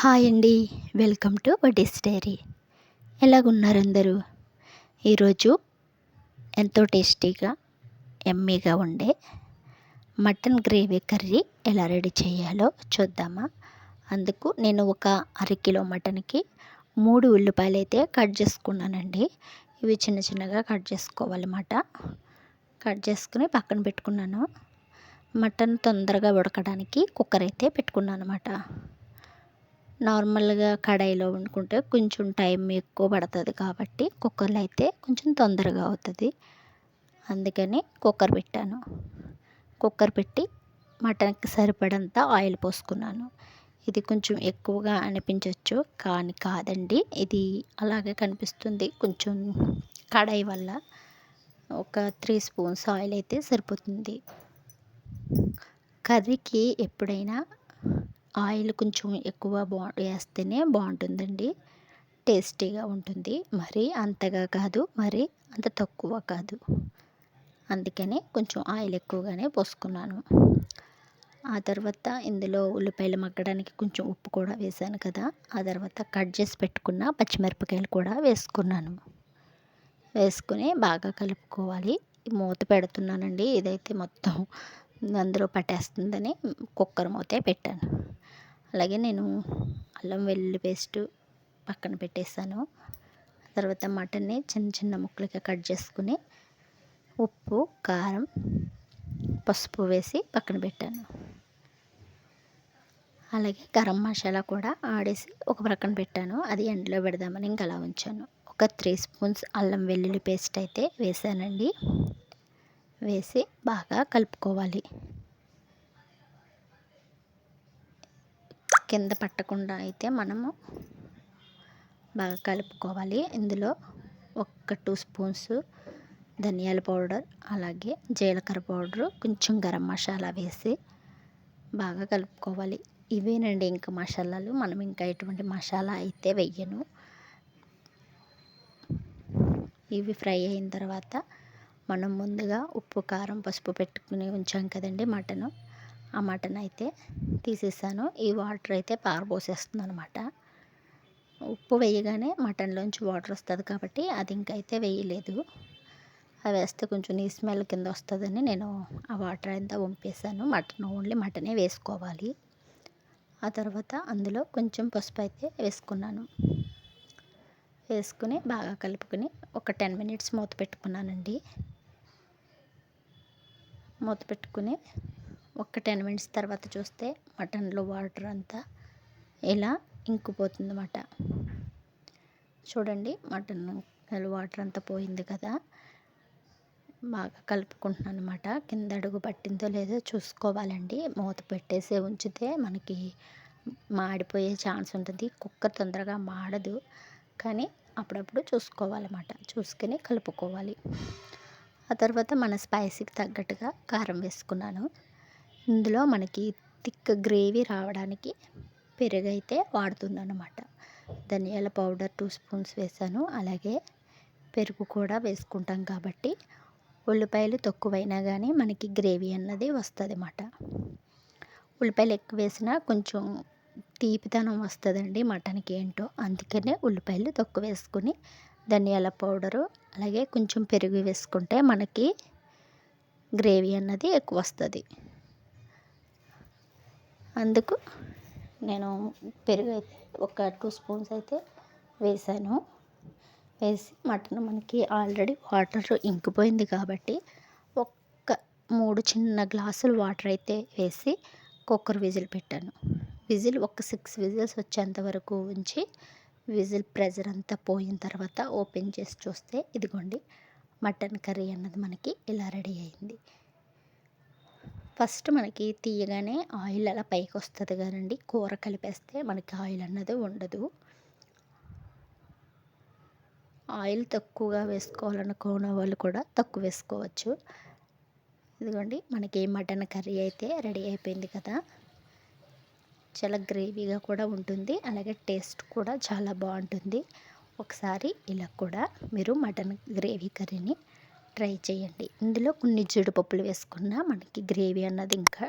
Hi అండి. Welcome to buddies diary. ఎలాగున్నారు అందరూ ఈరోజు ఎంతో టేస్టీగా ఎమ్మీగా ఉండే మటన్ గ్రేవీ కర్రీ ఎలా రెడీ చేయాలో చూద్దామా? అందుకు నేను ఒక అరకిలో మటన్కి మూడు ఉల్లిపాయలు అయితే కట్ చేసుకున్నానండి. ఇవి చిన్న చిన్నగా కట్ చేసుకోవాలన్నమాట. కట్ చేసుకుని పక్కన పెట్టుకున్నాను. మటన్ తొందరగా ఉడకడానికి కుక్కర్ అయితే పెట్టుకున్నాను అనమాట నార్మల్గా కడాయిలో వండుకుంటే కొంచెం టైం ఎక్కువ పడుతుంది కాబట్టి కుక్కర్లో అయితే కొంచెం తొందరగా అవుతుంది. అందుకని కుక్కర్ పెట్టాను. కుక్కర్ పెట్టి మటన్కి సరిపడంత ఆయిల్ పోసుకున్నాను. ఇది కొంచెం ఎక్కువగా అనిపించవచ్చు కానీ కాదండి. ఇది అలాగే కనిపిస్తుంది కొంచెం కడాయి వల్ల. ఒక త్రీ స్పూన్స్ ఆయిల్ అయితే సరిపోతుంది. కర్రీకి ఎప్పుడైనా ఆయిల్ కొంచెం ఎక్కువ బా వేస్తేనే బాగుంటుందండి. టేస్టీగా ఉంటుంది. మరి అంతగా కాదు మరి అంత తక్కువ కాదు. అందుకని కొంచెం ఆయిల్ ఎక్కువగానే పోసుకున్నాను. ఆ తర్వాత ఇందులో ఉల్లిపాయలు మగ్గడానికి కొంచెం ఉప్పు కూడా వేసాను కదా. ఆ తర్వాత కట్ చేసి పెట్టుకున్న పచ్చిమిరపకాయలు కూడా వేసుకున్నాను. వేసుకుని బాగా కలుపుకోవాలి. మూత పెడుతున్నానండి. ఇదైతే మొత్తం అందులో పట్టేస్తుందని కుక్కర్ మూతే పెట్టాను. అలాగే నేను అల్లం వెల్లుల్లి పేస్ట్ పక్కన పెట్టేసాను తర్వాత మటన్ని చిన్న చిన్న ముక్కలుగా కట్ చేసుకుని ఉప్పు కారం పసుపు వేసి పక్కన పెట్టాను. అలాగే గరం మసాలా కూడా ఆడేసి ఒక ప్రక్కన పెట్టాను. అది ఎండలో పెడదామని ఇంకా అలా ఉంచాను. ఒక త్రీ స్పూన్స్ అల్లం వెల్లుల్లి పేస్ట్ అయితే వేసానండి. వేసి బాగా కలుపుకోవాలి. కింద పట్టకుండా అయితే మనము బాగా కలుపుకోవాలి. ఇందులో ఒక్క టూ స్పూన్స్ ధనియాల పౌడర్ అలాగే జీలకర్ర పౌడరు కొంచెం గరం మసాలా వేసి బాగా కలుపుకోవాలి. ఇవేనండి ఇంకా మసాలాలు. మనం ఇంకా ఎటువంటి మసాలా అయితే వెయ్యను. ఇవి ఫ్రై అయిన తర్వాత మనం ముందుగా ఉప్పు కారం పసుపు పెట్టుకుని ఉంచాం కదండి మటను. ఆ మటన్ అయితే తీసేసాను. ఈ వాటర్ అయితే పారబోసేస్తుంది అనమాట ఉప్పు వేయగానే మటన్లోంచి వాటర్ వస్తుంది కాబట్టి అది ఇంకైతే వేయలేదు. అవి వేస్తే కొంచెం నీ స్మెల్ కింద వస్తుందని నేను ఆ వాటర్ అంతా వంపేసాను. మటన్ ఓన్లీ మటనే వేసుకోవాలి. ఆ తర్వాత అందులో కొంచెం పసుపు అయితే వేసుకున్నాను. వేసుకుని బాగా కలుపుకొని ఒక టెన్ మినిట్స్ మూత పెట్టుకున్నానండి. మూత పెట్టుకుని ఒక టెన్ మినిట్స్ తర్వాత చూస్తే మటన్లో వాటర్ అంతా ఇలా ఇంకిపోతుందన్నమాట. చూడండి మటన్ వాటర్ అంతా పోయింది కదా. బాగా కలుపుకుంటున్నాను అనమాట కింద అడుగు పట్టిందో లేదో చూసుకోవాలండి. మూత పెట్టేసి ఉంచితే మనకి మాడిపోయే ఛాన్స్ ఉంటుంది. కుక్కర్ తొందరగా మాడదు. కానీ అప్పుడప్పుడు చూసుకోవాలన్నమాట. చూసుకొని కలుపుకోవాలి. ఆ తర్వాత మన స్పైసీకి తగ్గట్టుగా కారం వేసుకున్నాను. ఇందులో మనకి థిక్ గ్రేవీ రావడానికి పెరుగు అయితే వాడుతున్నాను అనమాట ధనియాల పౌడర్ టూ స్పూన్స్ వేసాను. అలాగే పెరుగు కూడా వేసుకుంటాం కాబట్టి ఉల్లిపాయలు తక్కువైనా కానీ మనకి గ్రేవీ అన్నది వస్తుంది అన్నమాట ఉల్లిపాయలు ఎక్కువ వేసినా కొంచెం తీపితనం వస్తుందండి మటన్కి ఏంటో. అందుకనే ఉల్లిపాయలు తక్కువ వేసుకుని ధనియాల పౌడరు అలాగే కొంచెం పెరుగు వేసుకుంటే మనకి గ్రేవీ అన్నది ఎక్కువ వస్తుంది. అందుకు నేను పెరుగు అయితే ఒక టూ స్పూన్స్ అయితే వేసాను. వేసి మటన్ మనకి ఆల్రెడీ వాటర్ ఇంకిపోయింది కాబట్టి ఒక్క మూడు చిన్న గ్లాసులు వాటర్ అయితే వేసి కుక్కర్ విజిల్ పెట్టాను. విజిల్ ఒక సిక్స్ విజిల్స్ వచ్చేంత వరకు ఉంచి విజిల్ ప్రెజర్ అంతా పోయిన తర్వాత ఓపెన్ చేసి చూస్తే ఇదిగోండి మటన్ కర్రీ అన్నది మనకి ఇలా రెడీ అయింది. ఫస్ట్ మనకి తీయగానే ఆయిల్ అలా పైకి వస్తుంది కదండి. కూర కలిపేస్తే మనకి ఆయిల్ అన్నది ఉండదు. ఆయిల్ తక్కువగా వేసుకోవాలనుకున్న వాళ్ళు కూడా తక్కువ వేసుకోవచ్చు. ఇదిగోండి మనకి మటన్ కర్రీ అయితే రెడీ అయిపోయింది కదా. చాలా గ్రేవీగా కూడా ఉంటుంది. అలాగే టేస్ట్ కూడా చాలా బాగుంటుంది. ఒకసారి ఇలా కూడా మీరు మటన్ గ్రేవీ కర్రీని ట్రై చేయండి. ఇందులో కొన్ని జీడిపప్పులు వేసుకున్న మనకి గ్రేవీ అన్నది ఇంకా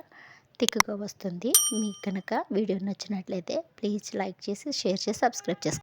థిక్గా వస్తుంది. మీకు కనుక వీడియో నచ్చినట్లయితే ప్లీజ్ లైక్ చేసి షేర్ చేసి సబ్స్క్రైబ్ చేసుకోండి.